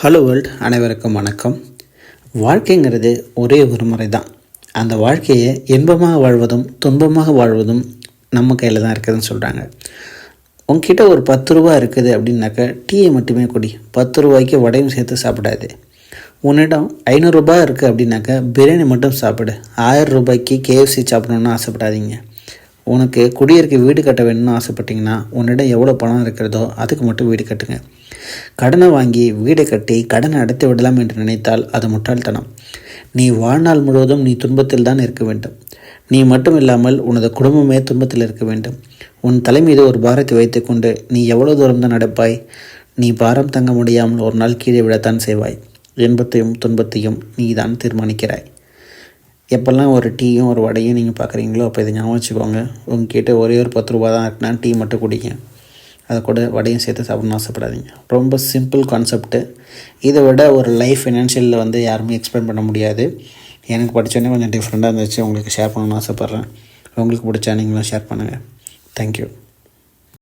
Hello world அனைவருக்கும் வணக்கம். வாழ்க்கைங்கிறது ஒரே ஒரு முறை தான் அந்த வாழ்க்கையை இன்பமாக வாழ்வதும் துன்பமாக வாழ்வதும் நம்ம கையில் தான் இருக்குதுன்னு சொல்கிறாங்க உங்ககிட்ட ஒரு பத்து ரூபா இருக்குது அப்படின்னாக்கா டீயை மட்டுமே குடி. பத்து ரூபாய்க்கு வடையும் சேர்த்து சாப்பிடாது. உன்னிடம் ஐநூறுரூபா இருக்குது அப்படின்னாக்கா பிரியாணி மட்டும் சாப்பிடு. ஆயிரம் ரூபாய்க்கு கேஎஃப்சி சாப்பிடணுன்னு ஆசைப்படாதீங்க. உனக்கு குடியிருக்க வீடு கட்ட வேணும்னு ஆசைப்பட்டீங்கன்னா உன்னிடம் எவ்வளோ பணம் இருக்கிறதோ அதுக்கு மட்டும் வீடு கட்டுங்க. கடனை வாங்கி வீடு கட்டி கடனை அடைத்து விடலாம் என்று நினைத்தால் அது முட்டாள்தனம். நீ வாழ்நாள் முழுவதும் நீ துன்பத்தில் தான் இருக்க வேண்டும். நீ மட்டும் இல்லாமல் உனது குடும்பமே துன்பத்தில் இருக்க வேண்டும். உன் தலை மீது ஒரு பாரத்தை வைத்துக்கொண்டு நீ எவ்வளோ தூரம் தான் நடப்பாய்? நீ பாரம் தங்க முடியாமல் ஒரு நாள் கீழே விடத்தான் செய்வாய். இன்பத்தையும் துன்பத்தையும் நீ தான் தீர்மானிக்கிறாய். எப்போல்லாம் ஒரு டீயும் ஒரு வடையும் நீங்கள் பார்க்குறீங்களோ அப்போ இதை ஞாபகம் வச்சுக்கோங்க. உங்ககிட்ட ஒரே ஒரு பத்து ரூபா தான் இருக்குன்னா டீ மட்டும் குடிங்க. அதை கூட வடையும் சேர்த்து சாப்பிடணும்னு ஆசைப்படாதீங்க. ரொம்ப சிம்பிள் கான்செப்ட்டு இதை விட ஒரு லைஃப் ஃபினான்ஷியலில் வந்து யாருமே எக்ஸ்பிளைன் பண்ண முடியாது. எனக்கு படித்தோன்னே கொஞ்சம் டிஃப்ரெண்ட்டாக இருந்துச்சு. உங்களுக்கு ஷேர் பண்ணணும்னு ஆசைப்பட்றேன். உங்களுக்கு பிடிச்சா நீங்களும் ஷேர் பண்ணுங்கள் தேங்க்யூ